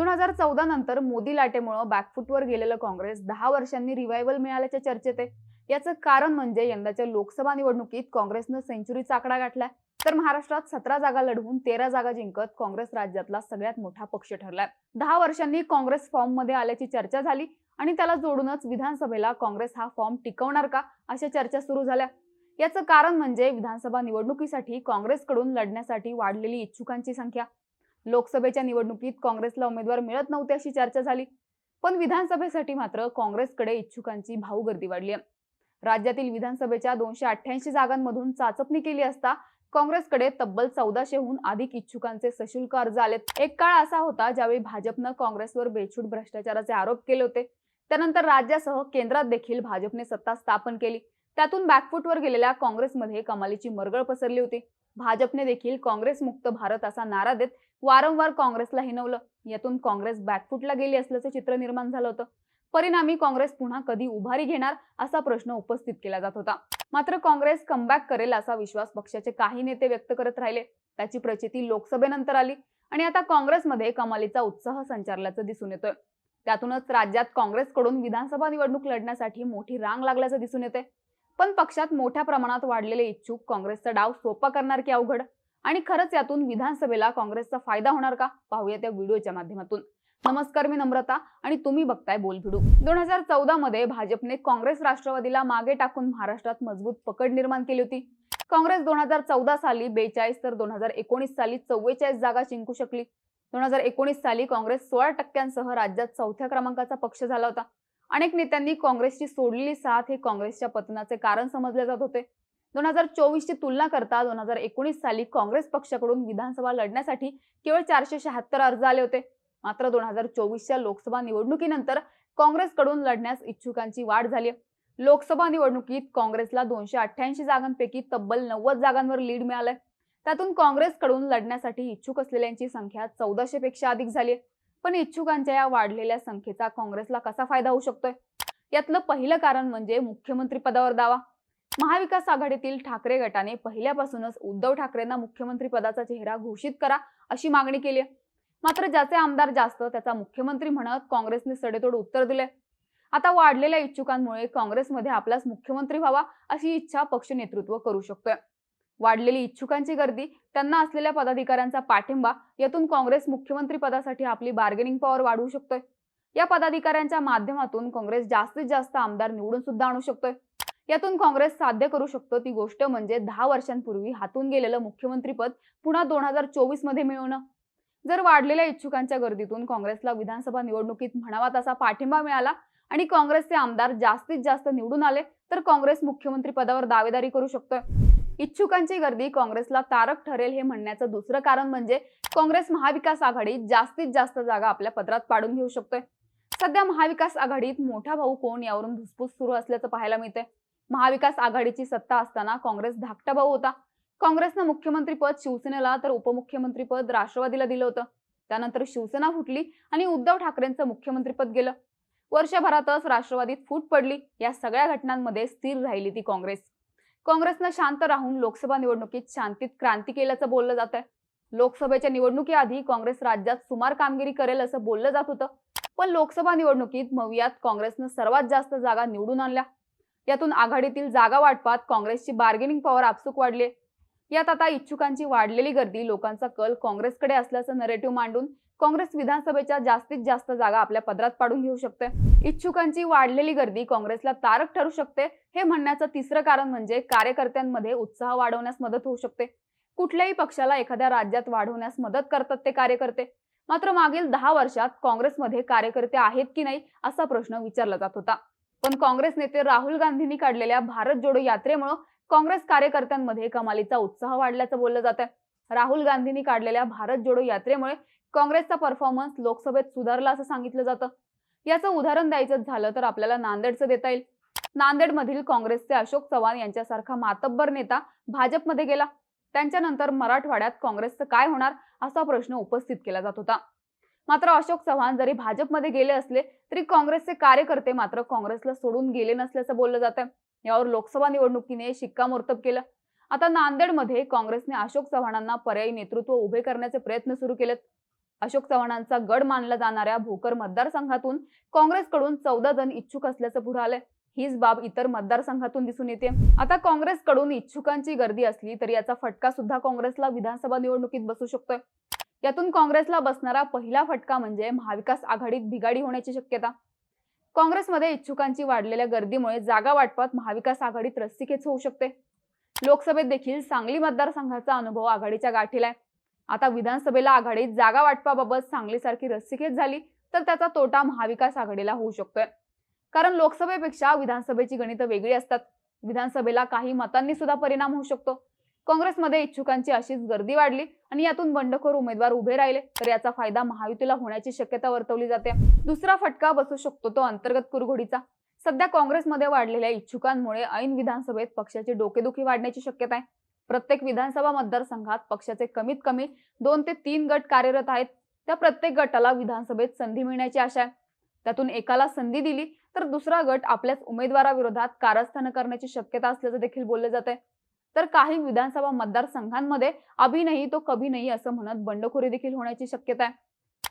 दोन हजार चौदा नंतर मोदी लाटेमुळे बॅकफुटवर गेलेलं काँग्रेस दहा वर्षांनी रिव्हायवल मिळाल्याच्या चर्चेत आहे. याचं कारण म्हणजे यंदाच्या लोकसभा निवडणुकीत काँग्रेसनं सेंचुरीचा आकडा गाठलाय. तर महाराष्ट्रात सतरा जागा लढवून तेरा जागा जिंकत काँग्रेस राज्यातला सगळ्यात मोठा पक्ष ठरलाय. दहा वर्षांनी काँग्रेस फॉर्ममध्ये आल्याची चर्चा झाली आणि त्याला जोडूनच विधानसभेला काँग्रेस हा फॉर्म टिकवणार का अशा चर्चा सुरू झाल्या. याचं कारण म्हणजे विधानसभा निवडणुकीसाठी काँग्रेसकडून लढण्यासाठी वाढलेली इच्छुकांची संख्या. लोकसभेच्या निवडणुकीत काँग्रेसला उमेदवार मिळत नव्हते अशी चर्चा झाली. पण विधानसभेसाठी मात्र काँग्रेसकडे इच्छुकांची भाऊगर्दी वाढली आहे. राज्यातील विधानसभेच्या दोनशे अठ्ठ्याऐंशी जागांमधून चाचपणी केली असता काँग्रेसकडे तब्बल चौदाशेहून अधिक इच्छुकांचे सशुल्क अर्ज आलेत. एक काळ असा होता ज्यावेळी भाजपनं काँग्रेसवर बेछूट भ्रष्टाचाराचे आरोप केले होते. त्यानंतर राज्यासह केंद्रात देखील भाजपने सत्ता स्थापन केली. त्यातून बॅकफुटवर गेलेल्या काँग्रेसमध्ये कमालीची मरगळ पसरली होती. भाजपने देखील काँग्रेस मुक्त भारत असा नारा देत वारंवार काँग्रेसला हिनवलं यातून काँग्रेस बॅकफुटला गेली असल्याचं चित्र निर्माण झालं होतं. परिणामी काँग्रेस पुन्हा कधी उभारी घेणार असा प्रश्न उपस्थित केला जात होता. मात्र काँग्रेस कमबॅक करेल असा विश्वास पक्षाचे काही नेते व्यक्त करत राहिले. त्याची प्रचिती लोकसभेनंतर आली आणि आता काँग्रेसमध्ये कमालीचा उत्साह संचारल्याचं दिसून येतोय. त्यातूनच राज्यात काँग्रेसकडून विधानसभा निवडणूक लढण्यासाठी मोठी रांग लागल्याचं दिसून येते पण पक्षात मोठ्या प्रमाणात वाढलेले इच्छुक काँग्रेसचा डाव सोपा करणार की अवघड? आणि खरंच यातून विधानसभेला काँग्रेसचा फायदा होणार का? पाहूया त्या व्हिडिओच्या माध्यमातून. नमस्कार मी नम्रता आणि तुम्ही बघताय बोलभिडू. दोन हजार चौदा मध्ये भाजपने काँग्रेस राष्ट्रवादीला मागे टाकून महाराष्ट्रात मजबूत पकड निर्माण केली होती. काँग्रेस दोन हजार चौदा साली बेचाळीस तर दोन हजार एकोणीस साली चव्वेचाळीस जागा जिंकू शकली. दोन हजार एकोणीस साली काँग्रेस सोळा टक्क्यांसह राज्यात चौथ्या क्रमांकाचा पक्ष झाला होता. अनेक नेत्यांनी काँग्रेसची सोडलेली साथ हे काँग्रेसच्या पतनाचे कारण समजले जात होते. दोन हजार चोवीसची तुलना करता दोन हजार एकोणीस साली काँग्रेस पक्षाकडून विधानसभा लढण्यासाठी केवळ चारशे शहात्तर अर्ज आले होते. मात्र दोन हजार चोवीसच्या लोकसभा निवडणुकीनंतर काँग्रेसकडून लढण्यास इच्छुकांची वाढ झाली लोकसभा निवडणुकीत काँग्रेसला दोनशे अठ्ठ्याऐंशी जागांपैकी तब्बल नव्वद जागांवर लीड मिळालंय. त्यातून काँग्रेसकडून लढण्यासाठी इच्छुक असलेल्यांची संख्या चौदाशे पेक्षा अधिक झाली पण इच्छुकांच्या या वाढलेल्या संख्येचा काँग्रेसला कसा फायदा होऊ शकतोय? यातलं पहिलं कारण म्हणजे मुख्यमंत्री पदावर दावा. महाविकास आघाडीतील ठाकरे गटाने पहिल्यापासूनच उद्धव ठाकरेंना मुख्यमंत्री पदाचा चेहरा घोषित करा अशी मागणी केली मात्र ज्याचे आमदार जास्त त्याचा मुख्यमंत्री म्हणत काँग्रेसने सडेतोड उत्तर दिले आता वाढलेल्या इच्छुकांमुळे काँग्रेसमध्ये आपलाच मुख्यमंत्री व्हावा अशी इच्छा पक्ष नेतृत्व करू शकतोय. वाढलेली इच्छुकांची गर्दी त्यांना असलेल्या पदाधिकाऱ्यांचा पाठिंबा यातून काँग्रेस मुख्यमंत्री पदासाठी आपली बार्गेनिंग पॉवर वाढवू शकतोय. या पदाधिकाऱ्यांच्या माध्यमातून काँग्रेस जास्तीत जास्त आमदार निवडून सुद्धा आणू शकतोय. यातून काँग्रेस साध्य करू शकतो ती गोष्ट म्हणजे दहा वर्षांपूर्वी हातून गेलेलं मुख्यमंत्रीपद पुन्हा दोन हजार चोवीसमध्ये मिळवणं. जर वाढलेल्या इच्छुकांच्या गर्दीतून काँग्रेसला विधानसभा निवडणुकीत म्हणावा तसा पाठिंबा मिळाला आणि काँग्रेसचे आमदार जास्तीत जास्त निवडून आले तर काँग्रेस मुख्यमंत्री पदावर दावेदारी करू शकतोय. इच्छुकांची गर्दी काँग्रेसला तारक ठरेल हे म्हणण्याचं दुसरं कारण म्हणजे काँग्रेस महाविकास आघाडीत जास्तीत जास्त जागा आपल्या पदरात पाडून घेऊ शकतोय. सध्या महाविकास आघाडीत मोठा भाऊ कोण यावरून धुसफूस सुरू असल्याचं पाहायला मिळतंय. महाविकास आघाडीची सत्ता असताना काँग्रेस धाकटा भाऊ होता. काँग्रेसनं मुख्यमंत्रीपद शिवसेनेला तर उपमुख्यमंत्रीपद राष्ट्रवादीला दिलं होतं. त्यानंतर शिवसेना फुटली आणि उद्धव ठाकरेंचं मुख्यमंत्रीपद गेलं. वर्षभरातच राष्ट्रवादीत फूट पडली. या सगळ्या घटनांमध्ये स्थिर राहिली ती काँग्रेस. काँग्रेसनं शांत राहून लोकसभा निवडणुकीत शांतीत क्रांती केल्याचं बोललं जात आहे लोकसभेच्या निवडणुकीआधी काँग्रेस राज्यात सुमार कामगिरी करेल असं बोललं जात होतं. पण लोकसभा निवडणुकीत मवियात काँग्रेसनं सर्वात जास्त जागा निवडून आणल्या. यातून आघाडीतील जागा वाटपात काँग्रेसची बार्गेनिंग पॉवर आपसूक वाढली यात आता इच्छुकांची वाढलेली गर्दी लोकांचा कल काँग्रेसकडे असल्याचं नरेटिव्ह मांडून काँग्रेस विधानसभेच्या जास्तीत जास्त जागा आपल्या पदरात पाडून घेऊ शकते इच्छुकांची वाढलेली गर्दी काँग्रेसला तारक ठरू शकते. हे म्हणण्याचं तिसरं कारण म्हणजे कार्यकर्त्यांमध्ये उत्साह वाढवण्यास मदत होऊ शकते. कुठल्याही पक्षाला एखाद्या राज्यात वाढवण्यास मदत करतात ते कार्यकर्ते. मात्र मागील दहा वर्षात काँग्रेसमध्ये कार्यकर्ते आहेत की नाही असा प्रश्न विचारला जात होता. पण काँग्रेस नेते राहुल गांधींनी काढलेल्या भारत जोडो यात्रेमुळे काँग्रेस कार्यकर्त्यांमध्ये कमालीचा उत्साह वाढल्याचं बोललं जात आहे राहुल गांधींनी काढलेल्या भारत जोडो यात्रेमुळे काँग्रेसचा परफॉर्मन्स लोकसभेत सुधारला असं सांगितलं जातं. याचं उदाहरण द्यायचं झालं तर आपल्याला नांदेडचं देता येईल. नांदेडमधील काँग्रेसचे अशोक चव्हाण यांच्यासारखा मातब्बर नेता भाजपमध्ये गेला. त्यांच्यानंतर मराठवाड्यात काँग्रेसचं काय होणार असा प्रश्न उपस्थित केला जात होता. मात्र अशोक चव्हाण जरी भाजपमध्ये गेले असले तरी काँग्रेसचे कार्यकर्ते मात्र काँग्रेसला सोडून गेले नसल्याचं बोललं जात आहे यावर लोकसभा निवडणुकीने शिक्कामोर्तब केलं. आता नांदेडमध्ये काँग्रेसने अशोक चव्हाणांना पर्यायी नेतृत्व उभे करण्याचे प्रयत्न सुरू केलेत. अशोक चव्हाणांचा गड मानला जाणाऱ्या भोकर मतदारसंघातून काँग्रेसकडून चौदा जण इच्छुक असल्याचं पुढे आलंय. हीच बाब इतर मतदारसंघातून दिसून येते. आता काँग्रेसकडून इच्छुकांची गर्दी असली तरी याचा फटका सुद्धा काँग्रेसला विधानसभा निवडणुकीत बसू शकतोय. यातून काँग्रेसला बसणारा पहिला फटका म्हणजे महाविकास आघाडीत बिघाडी होण्याची शक्यता. काँग्रेसमध्ये इच्छुकांची वाढलेल्या गर्दीमुळे जागा वाटपात महाविकास आघाडीत रस्सीखेच होऊ शकते. लोकसभेत देखील सांगली मतदारसंघाचा अनुभव आघाडीच्या गाठीला आहे आता विधानसभेला आघाडीत जागा वाटपाबाबत सांगलीसारखी रस्सीखेच झाली तर त्याचा तोटा महाविकास आघाडीला होऊ शकतोय. कारण लोकसभेपेक्षा विधानसभेची गणितं वेगळी असतात. विधानसभेला काही मतांनी सुद्धा परिणाम होऊ शकतो. काँग्रेसमध्ये इच्छुकांची अशीच गर्दी वाढली आणि यातून बंडखोर उमेदवार उभे राहिले तर याचा फायदा महायुतीला होण्याची शक्यता वर्तवली जाते. दुसरा फटका बसू शकतो तो अंतर्गत कुरघोडीचा. सध्या काँग्रेसमध्ये वाढलेल्या इच्छुकांमुळे ऐन विधानसभेत पक्षाची डोकेदुखी वाढण्याची शक्यता आहे. प्रत्येक विधानसभा मतदारसंघात पक्षाचे कमीत कमी दोन ते तीन गट कार्यरत आहेत. त्या प्रत्येक गटाला विधानसभेत संधी मिळण्याची आशा आहे. त्यातून एकाला संधी दिली तर दुसरा गट आपल्याच उमेदवाराविरोधात कारस्थान करण्याची शक्यता असल्याचं देखील बोलले जाते तर काही विधानसभा मतदारसंघांमध्ये अभि नाही तो कभी नाही असं म्हणत बंडखोरी देखील होण्याची शक्यता आहे.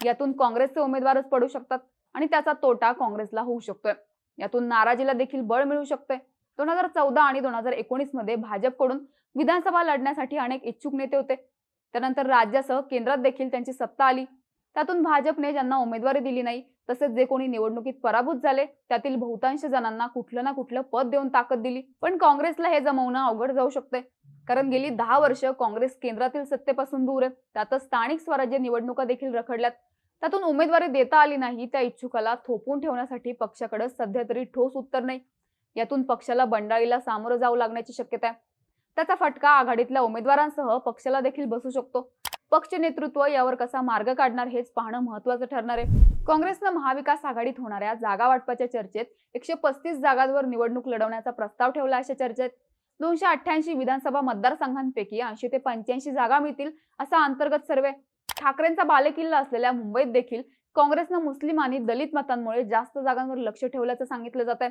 यातून काँग्रेसचे उमेदवारच पडू शकतात आणि त्याचा तोटा काँग्रेसला होऊ शकतोय. यातून नाराजीला देखील बळ मिळू शकते दोन हजार चौदा आणि दोन हजार एकोणीसमध्ये भाजपकडून विधानसभा लढण्यासाठी अनेक इच्छुक नेते होते. त्यानंतर राज्यासह केंद्रात देखील त्यांची सत्ता आली. त्यातून भाजपने ज्यांना उमेदवारी दिली नाही तसेच जे कोणी निवडणुकीत पराभूत झाले त्यातील बहुतांश जणांना कुठलं ना कुठलं पद देऊन ताकद दिली. पण काँग्रेसला हे जमवणं अवघड जाऊ शकते. कारण गेली दहा वर्ष काँग्रेस केंद्रातील सत्तेपासून दूर आहे. त्यातच स्थानिक स्वराज्य निवडणुका देखील रखडल्यात. त्यातून उमेदवारी देता आली नाही त्या इच्छुकाला थोपून ठेवण्यासाठी पक्षाकडे सध्या तरी ठोस उत्तर नाही. यातून पक्षाला बंडाळीला सामोरं जावं लागण्याची शक्यता आहे. त्याचा फटका आघाडीतल्या उमेदवारांसह पक्षाला देखील बसू शकतो. पक्ष नेतृत्व यावर कसा मार्ग काढणार हेच पाहणं महत्वाचं ठरणार आहे. काँग्रेसनं महाविकास आघाडीत होणाऱ्या जागा वाटपाच्या चर्चेत एकशे पस्तीस जागांवर निवडणूक लढवण्याचा प्रस्ताव ठेवला अशा चर्चेत. दोनशे अठ्ठ्याऐंशी विधानसभा मतदारसंघांपैकी ऐंशी ते पंच्याऐंशी जागा मिळतील असा अंतर्गत सर्वे. ठाकरेंचा बालेकिल्ला असलेल्या मुंबईत देखील काँग्रेसनं मुस्लिम आणि दलित मतांमुळे जास्त जागांवर लक्ष ठेवल्याचं सांगितलं जात आहे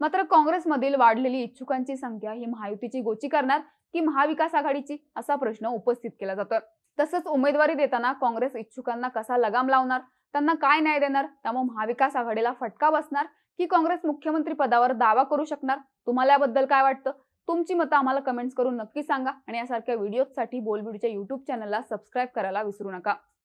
मात्र काँग्रेसमधील वाढलेली इच्छुकांची संख्या ही महायुतीची गोची करणार की महाविकास आघाडीची असा प्रश्न उपस्थित केला जातोय. तसंच उमेदवारी देताना काँग्रेस इच्छुकांना कसा लगाम लावणार त्यांना काय न्याय देणार त्यामुळे महाविकास आघाडीला फटका बसणार की काँग्रेस मुख्यमंत्री पदावर दावा करू शकणार तुम्हाला याबद्दल काय वाटतं? तुमची मतं आम्हाला कमेंट्स करून नक्की सांगा आणि यासारख्या व्हिडिओसाठी बोलबिडच्या युट्यूब चॅनलला सबस्क्राईब करायला विसरू नका.